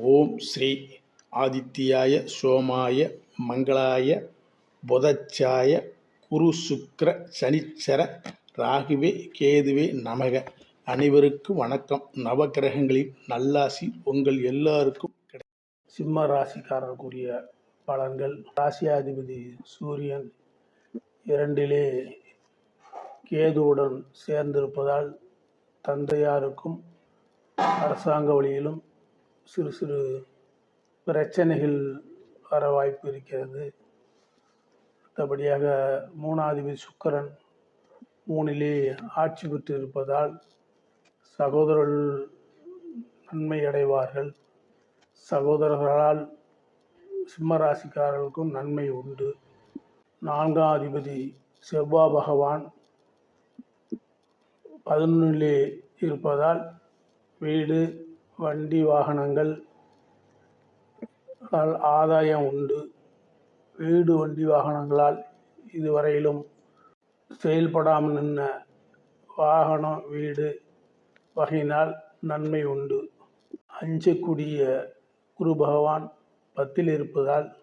ஓம் ஸ்ரீ ஆதித்யாய சோமாய மங்களாய புதச்சாய குரு சுக்ர சனிச்சர ராகுவே கேதுவே நமக. அனைவருக்கும் வணக்கம். நவக்கிரகங்களின் நல்லாசி உங்கள் எல்லாருக்கும் கிடை சிம்ம ராசிக்காரருக்குரிய பலன்கள். ராசியாதிபதி சூரியன் இரண்டிலே கேதுவுடன் சேர்ந்திருப்பதால் தந்தையாருக்கும் அரசாங்க வழியிலும் சிறு சிறு பிரச்சனைகள் வர வாய்ப்பு இருக்கிறது. மற்றபடியாக மூணாதிபதி சுக்கரன் மூணிலே ஆட்சி பெற்று இருப்பதால் சகோதரர்கள் நன்மை அடைவார்கள். சகோதரர்களால் சிம்மராசிக்காரர்களுக்கும் நன்மை உண்டு. நான்காம் அதிபதி செவ்வா பகவான் பதினொன்றிலே இருப்பதால் வீடு வண்டி வாகனங்கள் ஆல் ஆதாயம் உண்டு. வீடு வண்டி வாகனங்களால் இதுவரையிலும் செயல்படாமல் நின்ற வாகனம் வீடு வகையினால் நன்மை உண்டு. அஞ்சக்கூடிய குரு பகவான் பத்தில் இருப்பதால்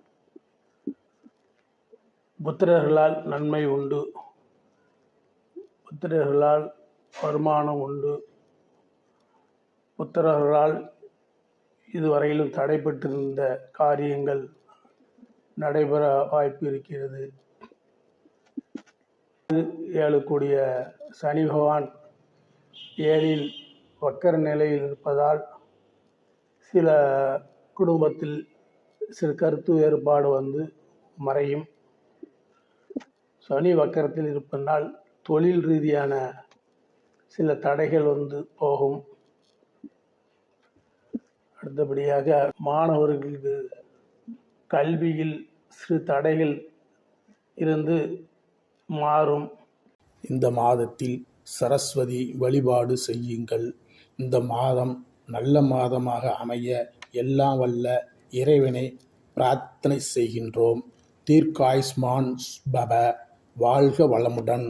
புத்திரர்களால் நன்மை உண்டு. புத்திரர்களால் வருமானம் உண்டு. புத்திரர்களால் இதுவரையிலும் தடைப்பட்டிருந்த காரியங்கள் நடைபெற வாய்ப்பு இருக்கிறது. ஏழுக்கூடிய சனி பகவான் ஏழில் வக்கர நிலையில் இருப்பதால் சில குடும்பத்தில் சில கருத்து வேறுபாடு வந்து மறையும். சனி வக்கரத்தில் இருப்பதனால் தொழில் ரீதியான சில தடைகள் வந்து போகும். அடுத்தபடியாக மாணவர்களுக்கு கல்வியில் சிறு தடைகள் இருந்து மாறும். இந்த மாதத்தில் சரஸ்வதி வழிபாடு செய்யுங்கள். இந்த மாதம் நல்ல மாதமாக அமைய எல்லாம் வல்ல இறைவனை பிரார்த்தனை செய்கின்றோம். தீர்க்காயுஸ்மான் பப வாழ்க வளமுடன்.